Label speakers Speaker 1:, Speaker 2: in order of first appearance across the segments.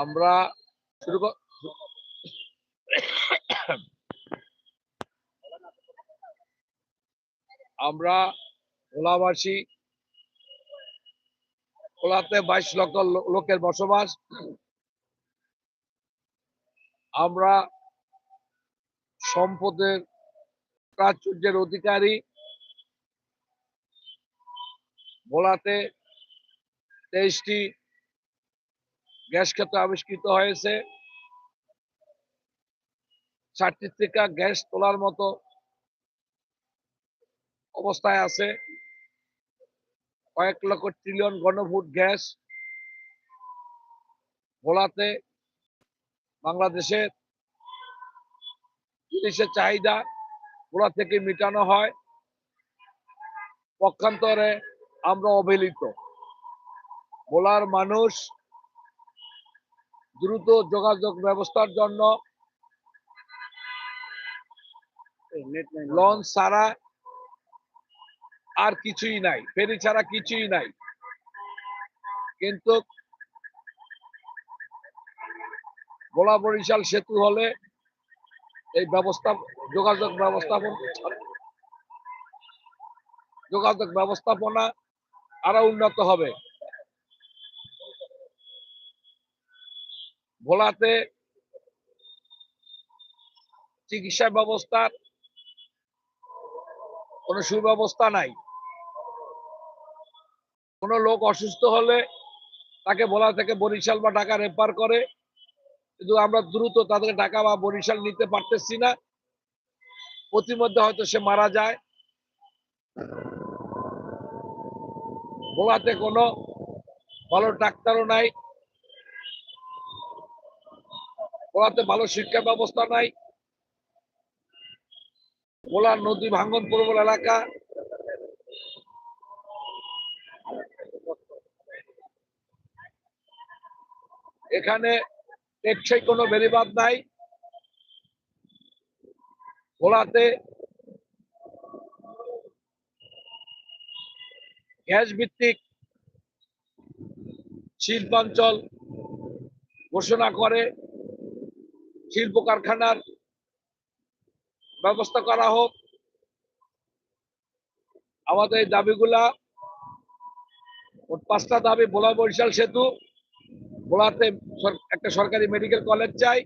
Speaker 1: আমরা শুরু আমরা ভোলাবাসী ভোলাতে বাইশ লক্ষ লোকের বসবাস। আমরা সম্পদের প্রাচুর্যের অধিকারী। ভোলাতে তেইশটি গ্যাস ক্ষেত্র আবিষ্কৃত হয়েছে। চারটি থেকে গ্যাস তোলার মতো অবস্থায় আছে। কয়েক লক্ষ ট্রিলিয়ন ঘনফুট গ্যাস ভোলাতে বাংলাদেশের জিনিসের চাহিদা ভোলা থেকে মেটানো হয়। পক্ষান্তরে আমরা অবহেলিত। ভোলার মানুষ দ্রুত যোগাযোগ ব্যবস্থার জন্য লঞ্চ ছাড়া আর কিছুই নাই, ফেরি ছাড়া কিছুই নাই। কিন্তু ভোলা বরিশাল সেতু হলে এই ব্যবস্থা, যোগাযোগ ব্যবস্থাপন যোগাযোগ ব্যবস্থাপনা আরও উন্নত হবে। ভোলাতে চিকিৎসা ব্যবস্থার কোনো সুব্যবস্থা নাই। কোন লোক অসুস্থ হলে তাকে ভোলা থেকে বরিশাল বা ঢাকা রেফার করে। কিন্তু আমরা দ্রুত তাদের ঢাকা বা বরিশাল নিতে পারতেছি না। প্রতিমধ্যে হয়তো সে মারা যায়। ভোলাতে কোনো ভালো ডাক্তারও নাই। ভোলাতে ভালো শিক্ষা ব্যবস্থা নাই। ভোলার নদী ভাঙ্গন প্রবল এলাকা। এখানে টেকসই কোনো বেড়িবাদ নাই। ভোলাতে গ্যাস ভিত্তিক শিল্পাঞ্চল ঘোষণা করে শিল্প কারখানার ব্যবস্থা করা হোক। আমাদের দাবিগুলা পাঁচটা দাবি, ভোলা বরিশাল সেতু ভোলাতে একটা সরকারি মেডিকেল কলেজ চাই,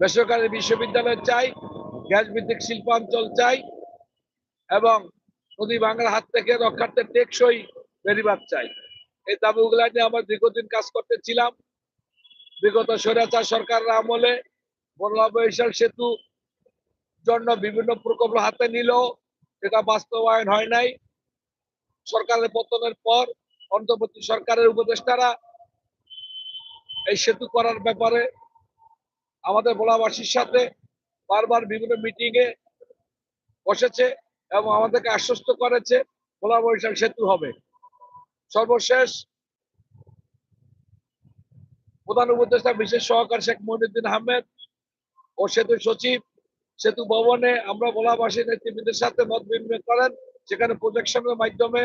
Speaker 1: বেসরকারি বিশ্ববিদ্যালয় চাই গ্যাস ভিত্তিক শিল্পাঞ্চল চাই, এবং নদী ভাঙার হাত থেকে রক্ষার্থে টেকসই বেরিবাদ চাই। এই দাবিগুলা নিয়ে আমরা দীর্ঘদিন কাজ করতেছিলাম। বিগত স্বৈরাচার সরকারের আমলে ভোলা বরিশাল সেতু জন্য বিভিন্ন প্রকল্প হাতে নিল সেটা বাস্তবায়ন হয় নাই। সরকারের পতনের পর অন্তর্বর্তী সরকারের উপদেষ্টারা এই সেতু করার ব্যাপারে আমাদের ভোলাবাসীর সাথে বারবার বিভিন্ন মিটিং এ বসেছে এবং আমাদেরকে আশ্বস্ত করেছে ভোলা বরিশাল সেতু হবে। সর্বশেষ প্রধান উপদেষ্টা বিশেষ সহকারী শেখ মহিনুদ্দিন আহমেদ ও সেতু সচিব সেতু ভবনে আমরা ভোলাবাসী নেতৃবৃন্দের সাথে মত বিনিময় করেন। সেখানে প্রজেকশনের মাধ্যমে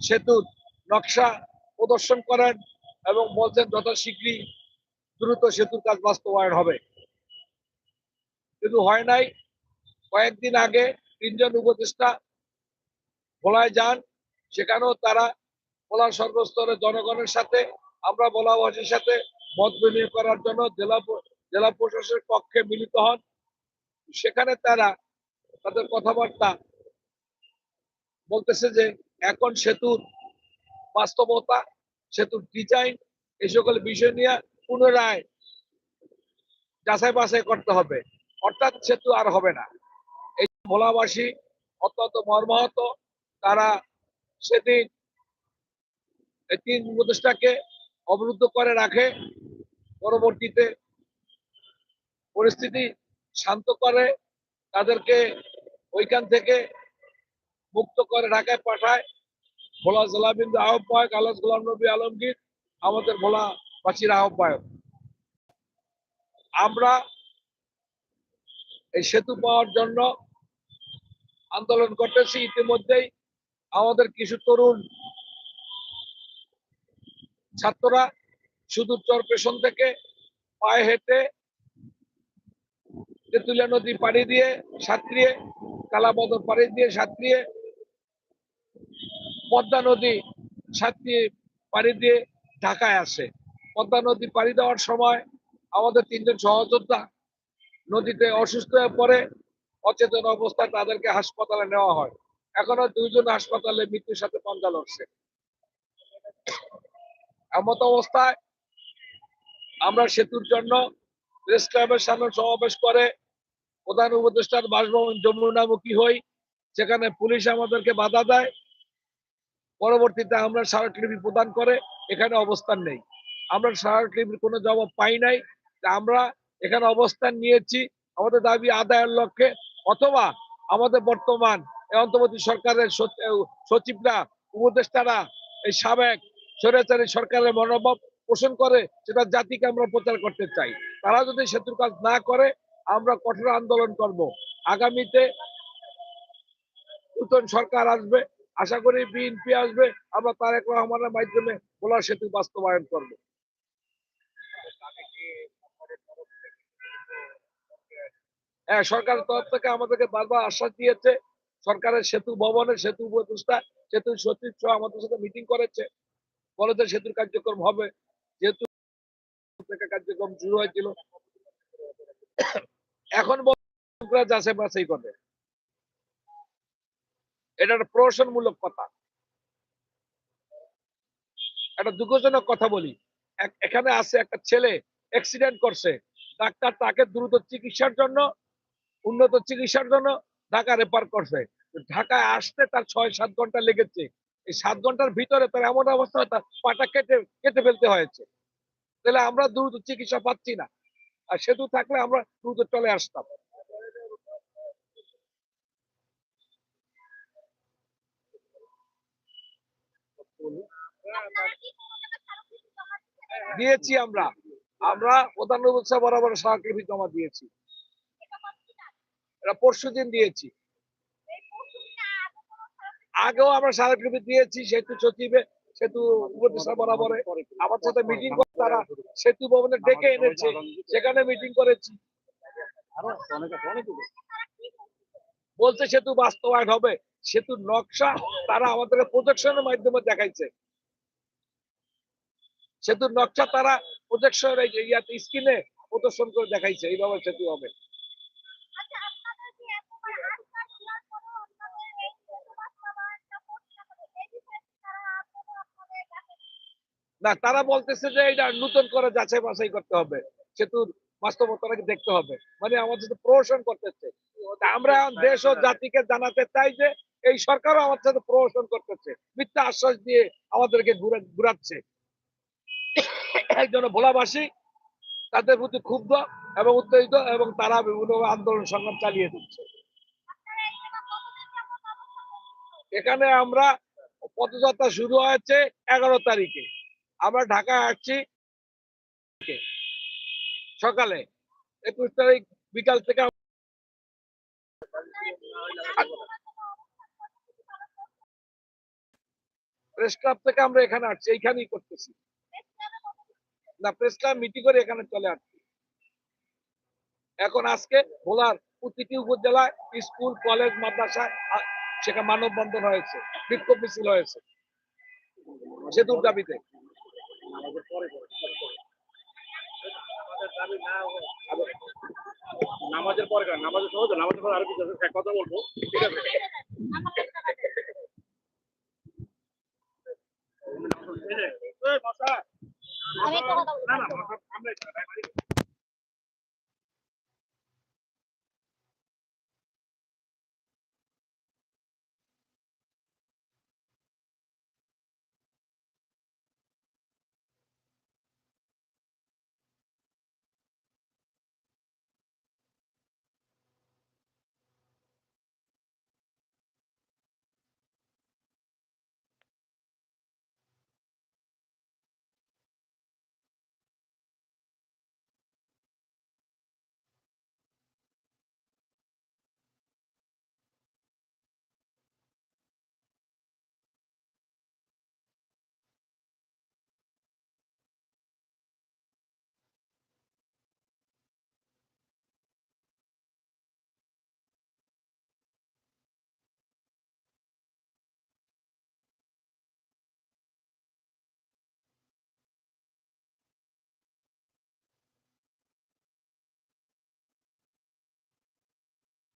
Speaker 1: সেতুর নকশা প্রদর্শন করেন এবং বলছেন যথাশীঘ্রই দ্রুত সেতুর কাজ বাস্তবায়ন হবে। কিন্তু হয় নাই, কয়েকদিন আগে তিনজন উপদেষ্টা ভোলায় যান, সেখানেও তারা ভোলার সর্বস্তরের জনগণের সাথে, আমরা ভোলাবাসীর সাথে মত বিনিময় করার জন্য জেলা জেলা প্রশাসনের পক্ষে মিলিত হন। সেখানে তারা তাদের কথাবার্তা বলতেছে যে, এখন সেতুর বাস্তবতা, সেতুর ডিজাইন এই সকল বিষয় নিয়ে পুনরায় যাচাই বাছাই করতে হবে। অর্থাৎ সেতু আর হবে না। এই ভোলাবাসী অত্যন্ত মর্মাহত, তারা সেদিন এই তিন উপদেষ্টাকে অবরুদ্ধ করে রাখে, পরবর্তীতে পরিস্থিতি শান্ত করে, তাদেরকে ওইখান থেকে মুক্ত করে ঢাকায় পাঠায়। ভোলা জেলাবিন্দু আহ্বায়ক আলাস গোলাম নবী আলমগীর, আমাদের ভোলাবাসীর আহ্বায়ক আমরা এই সেতু পাওয়ার জন্য আন্দোলন করতেছি। ইতিমধ্যেই আমাদের কিছু তরুণ ছাত্ররা শুধু চর পেছন থেকে পায়ে হেঁটে তেঁতুলিয়া নদী পাড়ি দিয়ে সাঁতরিয়ে, কালাবদর পাড়ি দিয়ে সাঁতরিয়ে, পদ্মা নদী সাঁতরিয়ে পাড়ি দিয়ে ঢাকায় আসে। পদ্মা নদী পাড়ি দেওয়ার সময় আমাদের তিনজন সহযোদ্ধা নদীতে অসুস্থ হয়ে পড়ে, অচেতন অবস্থায় তাদেরকে হাসপাতালে নেওয়া হয়। এখনও দুইজন হাসপাতালে মৃত্যুর সাথে পাঞ্জা লড়ছে। এমত অবস্থায় আমরা সেতুর জন্য প্রেস ক্লাবের সামনে সমাবেশ করে প্রধান উপদেষ্টার বাসভবন যমুনামুখী হই সেখানে পুলিশ আমাদেরকে বাধা দেয়। পরবর্তীতে আমরা স্মারকলিপি প্রদান করে এখানে অবস্থান নেই। আমরা স্মারকলিপির কোনো জবাব পাই নাই। আমরা এখানে অবস্থান নিয়েছি। আমাদের দাবি আদায়ের লক্ষ্যে অথবা আমাদের বর্তমান অন্তর্বর্তী সরকারের সচ- সচিবরা, উপদেষ্টারা, এই সাবেক স্বৈরাচারী সরকারের মনোভাব পোষণ করে সেটা জাতিকে আমরা প্রচার করতে চাই। তারা যদি সেতুর কাজ না করে, আমরা কঠোর আন্দোলন করব। আগামীতে নতুন সরকার আসবে। আশা করি বিএনপি আসবে। আমরা তারেক রহমানের মাধ্যমে ভোলা সেতু বাস্তবায়ন করব। সরকারের তরফ থেকে আমাদেরকে বারবার আশ্বাস দিয়েছে। সরকারের সেতু ভবনের সেতু উপদেষ্টা, সেতু সচিব সহ আমাদের সাথে মিটিং করেছে। কলেজের সেতুর কার্যক্রম হবে। যেহেতু কার্যক্রম শুরু হয়েছিল। এখন যাচাই বাছাই করবে এটা একটা প্রহসনমূলক কথা। একটা দুঃখজনক কথা বলি। এখানে আছে একটা ছেলে অ্যাক্সিডেন্ট করছে। ডাক্তার তাকে দ্রুত চিকিৎসার জন্য উন্নত চিকিৎসার জন্য ঢাকা রেফার করছে। ঢাকায় আসতে তার ছয়, সাত ঘণ্টা লেগেছে। এই সাত ঘণ্টার ভিতরে তার এমন অবস্থা তার পাটা কেটে কেটে ফেলতে হয়েছে। তাহলে আমরা দ্রুত চিকিৎসা পাচ্ছি না। আর সেতু থাকলে আমরা দ্রুত চলে আসতাম। দিয়েছি আমরা। আমরা প্রধান বরাবর স্মারকলিপি জমা দিয়েছি। এটা পরশু দিন দিয়েছি। আগেও আমরা স্মারকলিপি দিয়েছি, সেতু সচিবে সেতু উপদেষ্টা বরাবরে। আমার সাথে মিটিং করে তারা সেতু ভবনে ডেকে এনেছে, সেখানে মিটিং করেছি। বলছে সেতু বাস্তবায়ন হবে, সেতুর নকশা তারা আমাদেরকে প্রজেকশনের মাধ্যমে দেখাইছে। সেতুর নকশা তারা প্রজেকশন ইয়াতে স্ক্রিনে প্রদর্শন করে দেখাইছে, এইভাবে সেতু হবে। না, তারা বলতেছে যে এটা নতুন করে যাচাই বাছাই করতে হবে। সেতুর বাস্তবতাটাকে দেখতে হবে। মানে আমাদের সাথে প্রহসন করতেছে। আমরা দেশ ও জাতিকে জানাতে চাই যে এই সরকারও আমাদের সাথে প্রহসন করতেছে। মিথ্যা আশ্বাস দিয়ে আমাদেরকে ঘুরে, ঘুরাচ্ছে। একজন ভোলাবাসী তাদের প্রতি ক্ষুব্ধ এবং উত্তেজিত এবং তারা বিভিন্ন আন্দোলন সংগ্রাম চালিয়ে দিচ্ছে। এখানে আমরা পদযাত্রা শুরু হয়েছে এগারো তারিখে। আমরা ঢাকায় আসছি সকালে, একুশ তারিখ বিকাল থেকে প্রেস ক্লাব থেকে আমরা এখানে আসছি, এইখানেই করতেছি। না, প্রেস ক্লাব মিটিং করে এখানে চলে আসছি। এখন আজকে ভোলার প্রতিটি উপজেলায় স্কুল, কলেজ মাদ্রাসা সেখানে মানববন্ধন হয়েছে, বিক্ষোভ মিছিল হয়েছে, সেতুর দাবিতে।
Speaker 2: নামাজের পরে কারণ নামাজের সহজ নামাজের পরে আরও কিছু আছে, কথা বলব ঠিক আছে।
Speaker 3: আমি কথা বলব।
Speaker 2: না না মাথা